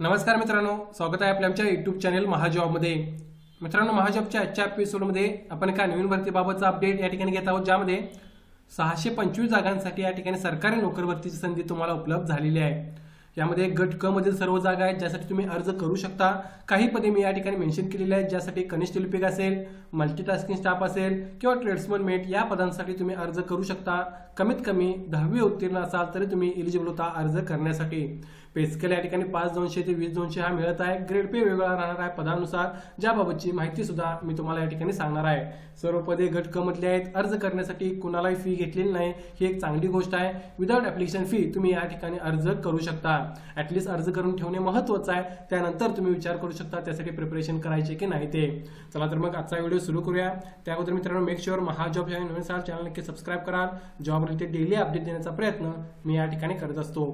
नमस्कार मित्रांनो स्वागत आहे आपल्या आमच्या युट्यूब चॅनल महाजॉबमध्ये. मित्रांनो महाजॉबच्या आजच्या एपिसोडमध्ये आपण एका नवीन भरतीबाबतचा अपडेट या ठिकाणी घेत आहोत ज्यामध्ये सहाशे पंचवीस जागांसाठी या ठिकाणी सरकारी नोकर भरतीची संधी तुम्हाला उपलब्ध झालेली आहे. यामध्ये गट क मधील सर्व जागा आहेत ज्यासाठी तुम्ही अर्ज करू शकता. काही पदे मी या ठिकाणी मेन्शन केलेली आहेत ज्यासाठी कनिष्ठ लिपिक असेल मल्टीटास्किंग स्टाफ असेल किंवा ट्रेड्समन मेट या पदांसाठी तुम्ही अर्ज करू शकता. कमीत कमी दहावी उत्तीर्ण असाल तरी तुम्ही एलिजिबल होता अर्ज करण्यासाठी. पे या ठिकाणी पाच दोनशे ते वीस दोनशे हा मिळत आहे. ग्रेड पे वेगळा राहणार आहे. पदानुसार ज्याबाबतची माहिती सुद्धा मी तुम्हाला या ठिकाणी सांगणार आहे. सर्व पदे घटक क आहेत. अर्ज करण्यासाठी कुणालाही फी घेतलेली नाही. ही एक चांगली गोष्ट आहे. विदाउट ऍप्लिकेशन फी तुम्ही या ठिकाणी अर्ज करू शकता. ऍटलिस्ट अर्ज करून ठेवणे महत्वाचं आहे. त्यानंतर तुम्ही विचार करू शकता त्यासाठी प्रिपरेशन करायचे की नाही ते. चला तर मग आजचा व्हिडिओ सुरू करूया. त्या अगोदर मित्रांनो मेक शुअर महाजॉब या नवीन चॅनल नक्की सबस्क्राईब कराल. जॉब रिलेटेड डेली अपडेट देण्याचा प्रयत्न मी या ठिकाणी करत असतो.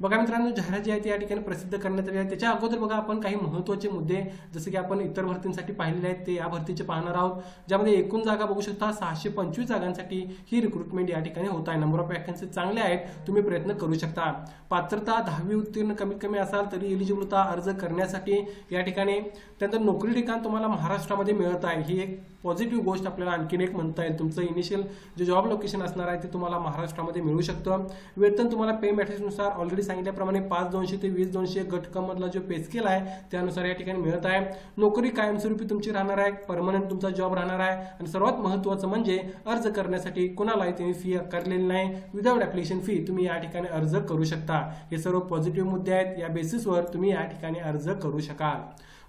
बघा मित्रांनो जाहिरात जी आहे ती या ठिकाणी प्रसिद्ध करण्यात आली आहे. त्याच्या अगोदर बघा आपण काही महत्त्वाचे मुद्दे जसे की आपण इतर भरतींसाठी पाहिलेले आहेत ते या भरतीचे पाहणार आहोत. ज्यामध्ये एकूण जागा बघू शकता सहाशे पंचवीस जागांसाठी ही रिक्रुटमेंट या ठिकाणी होत आहे. नंबर ऑफ वॅकन्सी चांगले आहेत तुम्ही प्रयत्न करू शकता. पात्रता दहावी उत्तीर्ण कमीत कमी असाल तरी एलिजिबलता अर्ज करण्यासाठी या ठिकाणी त्यानंतर नोकरी ठिकाण तुम्हाला महाराष्ट्रामध्ये मिळत आहे. ही एक पॉझिटिव्ह गोष्ट आपल्याला आणखीन एक म्हणता येईल. तुमचं इनिशियल जे जॉब लोकेशन असणार आहे ते तुम्हाला महाराष्ट्रामध्ये मिळू शकतं. वेतन तुम्हाला पे मॅट्रिक्सनुसार ऑलरेडी सांगितल्याप्रमाणे पाच दोनशे ते वीस दोनशे गट जो पे स्केल आहे त्यानुसार या ठिकाणी मिळत आहे. नोकरी कायमस्वरूपी तुमची राहणार आहे परमनंट तुमचा जॉब राहणार आहे. आणि सर्वात महत्त्वाचं म्हणजे अर्ज करण्यासाठी कोणालाही तुम्ही फी आकारलेली नाही. विदाउट ऍप्लिकेशन फी तुम्ही या ठिकाणी अर्ज करू शकता. हे सर्व पॉझिटिव्ह मुद्दे आहेत. या बेसिसवर तुम्ही या ठिकाणी अर्ज करू शकाल.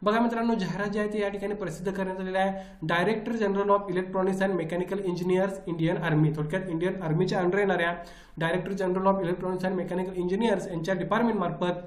बघा मित्रांनो जाहिरात जी आहे ती या ठिकाणी प्रसिद्ध करण्यात आलेली आहे. Direct director general of electronics and mechanical engineers Indian army थोडक्यात इंडियन आर्मीच्या अंडर येणाऱ्या director general of electronics and mechanical engineers यांच्या डिपार्टमेंट मार्फत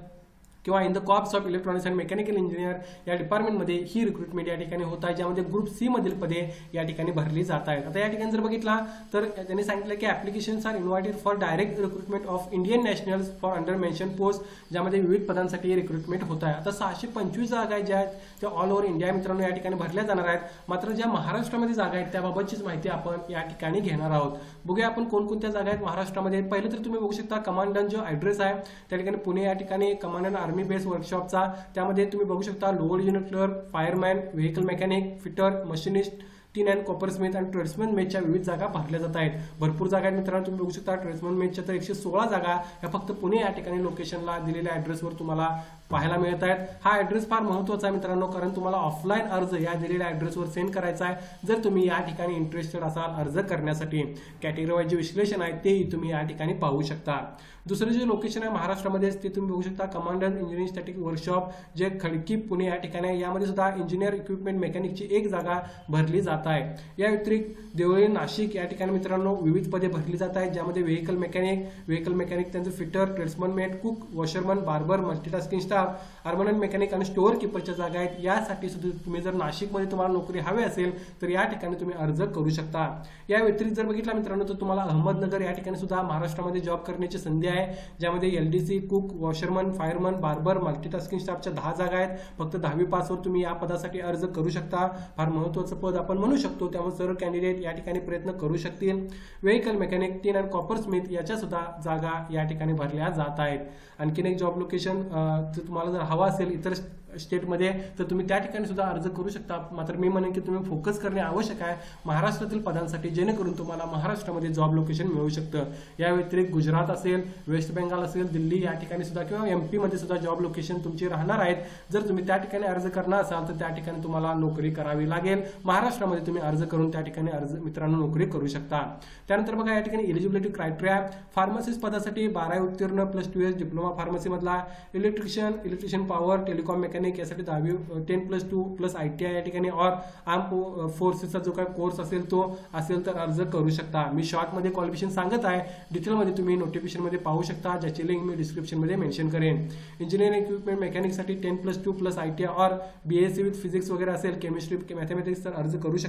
किंवा in the corps of electronics and mechanical engineer या डिपार्टमेंटमध्ये ही रिक्रुटमेंट या ठिकाणी होत आहे ज्यामध्ये ग्रुप सी मधील पदे या ठिकाणी भरली जात आहेत. आता या ठिकाणी जर बघितला तर त्यांनी सांगितलं की applications are invited for direct recruitment of Indian national for under mention post ज्यामध्ये विविध पदांसाठी रिक्रुटमेंट होत आहे. आता सहाशे पंचवीस जागा आहेत ज्या आहेत त्या ऑल ओव्हर इंडिया मित्रांनो या ठिकाणी भरल्या जाणार आहेत. मात्र ज्या महाराष्ट्रामध्ये जागा आहेत त्याबाबतचीच माहिती आपण या ठिकाणी घेणार आहोत. बघूया आपण कोणकोणत्या जागा आहेत महाराष्ट्रामध्ये. पहिलं तर तुम्ही बघू शकता कमांडंट जो ऍड्रेस आहे. त्या ठिकाणी पुणे या ठिकाणी कमांडंट आर्मी बेस वर्कशॉपचा. त्यामध्ये तुम्ही बघू शकता lower unit clerk fireman vehicle mechanic fitter machinist tin and coppersmith आणि ट्रेड्समन मेचच्या विविध जागा भरल्या जात आहेत. भरपूर जागा आहेत मित्रांनो तुम्ही बघू शकता ट्रेड्समन मेचच्या तर एकशे सोळा जागा या फक्त पुणे या ठिकाणी लोकेशनला दिलेल्या ऍड्रेसवर तुम्हाला पाहायला मिळत आहेत. हा ऍड्रेस फार महत्त्वाचा आहे मित्रांनो कारण तुम्हाला ऑफलाईन अर्ज या दिलेल्या ऍड्रेसवर सेंड करायचा आहे. जर तुम्ही या ठिकाणी इंटरेस्टेड असाल अर्ज करण्यासाठी कॅटेगरीवाईज जे विश्लेषण आहे तेही तुम्ही या ठिकाणी पाहू शकता. दुसरं जे लोकेशन आहे महाराष्ट्रामध्ये ते तुम्ही बघू शकता कमांडर इंजिनिअरिंग स्टॅटिक वर्कशॉप जे खडकी पुणे या ठिकाणी आहे. यामध्ये सुद्धा इंजिनियर इक्विपमेंट मेकॅनिकची एक जागा भरली जात आहे या व्यतिरिक्त देवळी नाशिक या ठिकाणी मित्रांनो विविध पदे भरली जात आहेत ज्यामध्ये व्हेकल मेकॅनिक व्हेकल मेकॅनिक त्यांचं fitter tradesman mate cook washerman barber multitasking staff armament mechanic आणि स्टोअर किपरच्या जागा आहेत. यासाठी सुद्धा तुम्ही जर नाशिकमध्ये तुम्हाला नोकरी हवी असेल तर या ठिकाणी तुम्ही अर्ज करू शकता. या व्यतिरिक्त जर बघितला मित्रांनो तर तुम्हाला अहमदनगर या ठिकाणी सुद्धा महाराष्ट्रामध्ये जॉब करण्याची संधी आहे. ज्यामध्ये LDC cook washerman fireman barber multitasking स्टाफच्या दहा जागा आहेत. फक्त दहावी पासवर तुम्ही या पदासाठी अर्ज करू शकता. फार महत्वाचं पद आपण म्हणू शकतो त्यामुळे सर्व कॅन्डिडेट या ठिकाणी प्रयत्न करू शकतील. Vehicle mechanic tin and copper smith याच्या सुद्धा जागा या ठिकाणी भरल्या जात आहेत. आणखीन एक जॉब लोकेशन तुम्हाला जर हवा असेल इतर स्टेटमध्ये तर तुम्ही त्या ठिकाणी सुद्धा अर्ज करू शकता. मात्र मी म्हणेन की तुम्ही फोकस करणे आवश्यक आहे महाराष्ट्रातील पदांसाठी जेणेकरून तुम्हाला महाराष्ट्रामध्ये जॉब लोकेशन मिळू शकतं. या व्यतिरिक्त गुजरात असेल वेस्ट बेंगाल असेल दिल्ली या ठिकाणी सुद्धा किंवा एम पीमध्ये सुद्धा जॉब लोकेशन तुमची राहणार आहेत. जर तुम्ही त्या ठिकाणी अर्ज करणार असाल तर त्या ठिकाणी तुम्हाला नोकरी करावी लागेल. महाराष्ट्रामध्ये तुम्ही अर्ज करून त्या ठिकाणी अर्ज मित्रांनो नोकरी करू शकता. त्यानंतर बघा या ठिकाणी एलिजिबिलिटी क्रायटेरिया फार्मसिस्ट पदासाठी बारा उत्तीर्ण plus two years diploma pharmacy मधला. Electrician electrician power telecom mechanic यासाठी दहावी ten plus two plus I T I या ठिकाणी और आर्म फोर्सेसचा जो काही कोर्स असेल तो असेल तर अर्ज करू शकता. मी शॉर्टमध्ये क्वालिफिकेशन सांगत आहे. डिटेलमध्ये तुम्ही नोटिफिकेशनमध्ये पाहू शकता. ज्याची लिंक मी डिस्क्रिप्शनमध्ये मेन्शन करेन. Engineering equipment मेकॅनिकसाठी ten plus two plus I T I or B S C with physics वगैरे असेल केमिस्ट्री मॅथमॅटिक्स तर अर्ज करू शकता.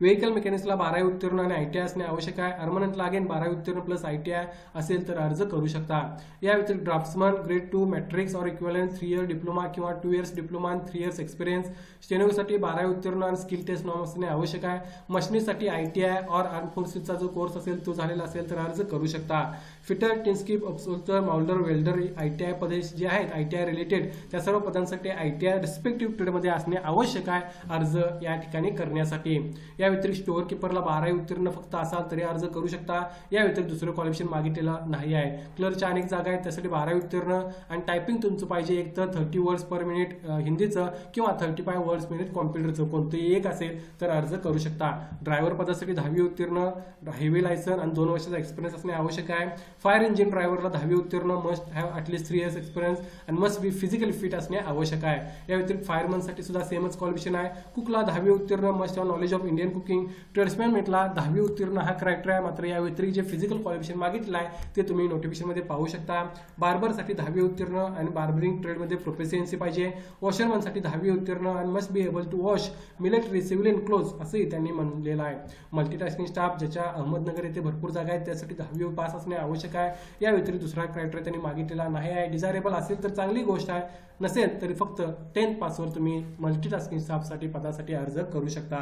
व्हेकल मेकॅनिक्सला बारावी उत्तीर्ण आणि आय टी आय असणे आवश्यक आहे. अर्मनंट लागेल बारावी उत्तीर्ण प्लस आय टी आय असेल तर अर्ज करू शकता. या व्यतिरिक्त draftsman grade two matrix or equivalence three year diploma किंवा टू इयर्स डिप्लोमा आणि थ्री इयर्स एक्सपिरियन्स स्टेनोसाठी बारावी उत्तीर्ण आणि स्किल टेस्ट नॉर्म असणे आवश्यक आहे. मशिनीसाठी I T I or arm फोर्सेसचा जो कोर्स असेल तो झालेला असेल तर अर्ज करू शकता. Fitter tinsmith upholsterer moulder welder I T I पदे जे आहेत आय टी आय रिलेटेड त्या सर्व पदांसाठी आय टी आय रिस्पेक्टिव्ह ट्रेडमध्ये असणे आवश्यक आहे अर्ज या ठिकाणी करण्यासाठी. या व्यतिरिक्त स्टोअर किपरला बारावी उत्तीर्ण फक्त असाल तरी अर्ज करू शकता. या व्यतिरिक्त दुसरं क्वालिफिकेशन मागितलेलं नाही आहे. क्लर्कच्या अनेक जागा आहेत त्यासाठी बारावी उत्तीर्ण आणि टायपिंग तुमचं पाहिजे एक तर थर्टी वर्ड्स पर मिनिट हिंदीचं किंवा थर्टी फाय वर्ड्स मिनिट कॉम्प्युटरचं कोणतंही एक असेल तर अर्ज करू शकता. ड्रायव्हर पदासाठी दहावी उत्तीर्ण हेवी लायसन आणि दोन वर्षाचा एक्सपिरियन्स असणे आवश्यक आहे. फायर इंजिन ड्रायव्हरला दहावी उत्तीर्ण must have at least three years experience आणि मस्ट बी फिजिकली फिट असणे आवश्यक आहे. या व्यतिरिक्त फायरमनसाठी सुद्धा सेमच क्वालिफिकेशन आहे. कुकला दहावी उत्तीर्ण must have knowledge of Indian cooking tradesman मेटला दहावी उत्तीर्ण हा क्रायटेरिया आहे. मात्र या व्यतिरिक्त जे फिजिकल क्वालिफिकेशन मागितलं आहे ते तुम्ही नोटिफिकेशनमध्ये पाहू शकता. बार्बरसाठी दहावी उत्तीर्ण आणि बार्बरिंग ट्रेडमध्ये प्रोफेसियन्सी पाहिजे. वॉशरमनसाठी दहावी उत्तीर्ण आणि must be able to wash military civil in clothes असंही त्यांनी म्हणलेलं आहे. मल्टीटास्किंग स्टाफ ज्याच्या अहमदनगर येथे भरपूर जागा आहेत त्यासाठी दहावी पास असणे आवश्यक आहे या व्यतिरिक्त दुसरा क्रायटेरिया त्यांनी मागितलेला नाही आहे. डिझायरेबल असेल तर चांगली गोष्ट आहे. नसेल तरी फक्त टेन्थ पासवर तुम्ही मल्टीटास्किंग स्टाफसाठी पदासाठी अर्ज करू शकता.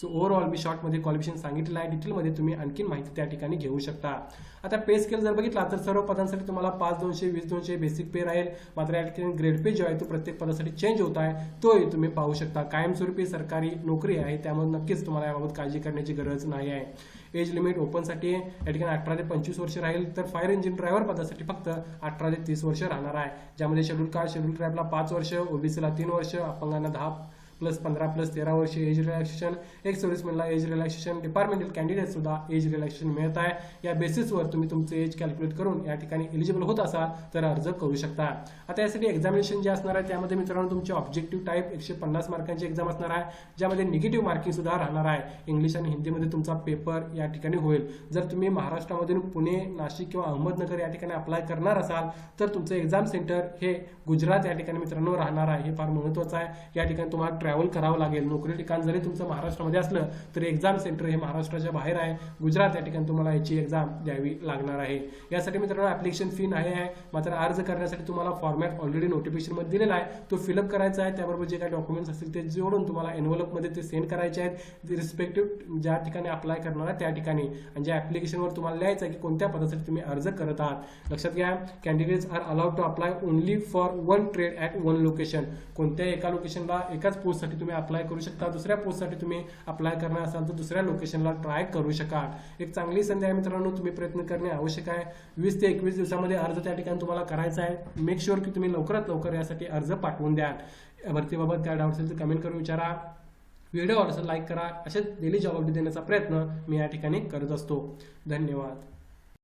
सो ओव्हरऑल मी शॉर्टमध्ये क्वालिफिकेशन सांगितलेलं आहे. डिटेलमध्ये तुम्ही आणखीन माहिती त्या ठिकाणी घेऊ शकता. आता पे स्केल जर बघितला तर सर्व पदांसाठी तुम्हाला पाच दोनशे वीस दोनशे बेसिक पे राहील. मात्र या ठिकाणी ग्रेड पे जो आहे तो प्रत्येक पदासाठी चेंज होत आहे. तोही तुम्ही पाहू शकता. कायमस्वरूपी सरकारी नोकरी आहे. त्यामुळे नक्कीच तुम्हाला याबाबत काळजी करण्याची गरज नाही आहे. एज लिमिट ओपनसाठी या ठिकाणी अठरा ते पंचवीस वर्ष राहील. तर फायर इंजिन ड्रायव्हर पदासाठी फक्त अठरा ते तीस वर्ष राहणार आहे. ज्यामध्ये शेड्यूल कास्ट शेड्यूल ट्राईबला पाच वर्ष ओबीसीला तीन वर्ष अपंगांना दहा प्लस पंधरा प्लस तेरा वर्ष एज रिलॅक्सेशन एक सर्व्हिसमॅनला एज रिलॅक्सेशन डिपार्टमेंटल कॅन्डिडेट सुद्धा एज रिलॅक्सेशन मिळत आहे. या बेसिसवर तुम्ही तुमचं एज कॅल्क्युलेट करून या ठिकाणी एलिजिबल होत असाल तर अर्ज करू शकता. आता यासाठी एक्झामिनेशन जे असणार आहे त्यामध्ये मित्रांनो तुमचे ऑब्जेक्टिव्ह टाईप एकशे पन्नास मार्कांची एक्झाम असणार आहे. ज्यामध्ये निगेटिव्ह मार्किंग सुद्धा राहणार आहे. इंग्लिश आणि हिंदीमध्ये तुमचा पेपर या ठिकाणी होईल. जर तुम्ही महाराष्ट्रामधून पुणे नाशिक किंवा अहमदनगर या ठिकाणी अप्लाय करणार असाल तर तुमचं एक्झाम सेंटर हे गुजरात या ठिकाणी मित्रांनो राहणार आहे. हे फार महत्त्वाचं आहे. या ठिकाणी तुम्हाला ट्रॅव्हल करावं लागेल. नोकरी ठिकाण जरी तुमचं महाराष्ट्रामध्ये असलं तरी एक्झाम सेंटर हे महाराष्ट्राच्या बाहेर आहे. गुजरात या ठिकाणी तुम्हाला याची एक्झाम द्यावी लागणार आहे. यासाठी मित्रांनो ऍप्लिकेशन फी नाही आहे. मात्र अर्ज करण्यासाठी तुम्हाला फॉर्मॅट ऑलरेडी नोटिफिकेशनमध्ये दिलेला आहे. तो फिलअप करायचा आहे. त्याबरोबर जे काही डॉक्युमेंट्स असतील ते जोडून तुम्हाला एनवलपमध्ये ते सेंड करायचे आहेत. रिस्पेक्टिव्ह ज्या ठिकाणी अप्लाय करणार आहे त्या ठिकाणी. आणि ज्या ऍप्लिकेशनवर तुम्हाला लिहायचं आहे की कोणत्या पदासाठी तुम्ही अर्ज करत आहात. लक्षात घ्या candidates are allowed to apply only for one trade at one location कोणत्याही एका लोकेशनला एकाच पोस्ट पोस्टसाठी तुम्ही अप्लाय करू शकता. दुसऱ्या पोस्टसाठी तुम्ही अप्लाय करणार असाल तर दुसऱ्या लोकेशनला ट्राय करू शकाल. एक चांगली संधी आहे मित्रांनो तुम्ही प्रयत्न करणे आवश्यक आहे. वीस ते एकवीस दिवसामध्ये अर्ज त्या ठिकाणी तुम्हाला करायचा आहे. मेक शुअर की तुम्ही लवकरात लवकर यासाठी अर्ज पाठवून द्या भरतीबाबत काय डाऊट असेल तर कमेंट करून विचारा. व्हिडिओ आवडला लाईक करा. असेच डेली जॉब अपडेट देण्याचा प्रयत्न मी या ठिकाणी करत असतो. धन्यवाद.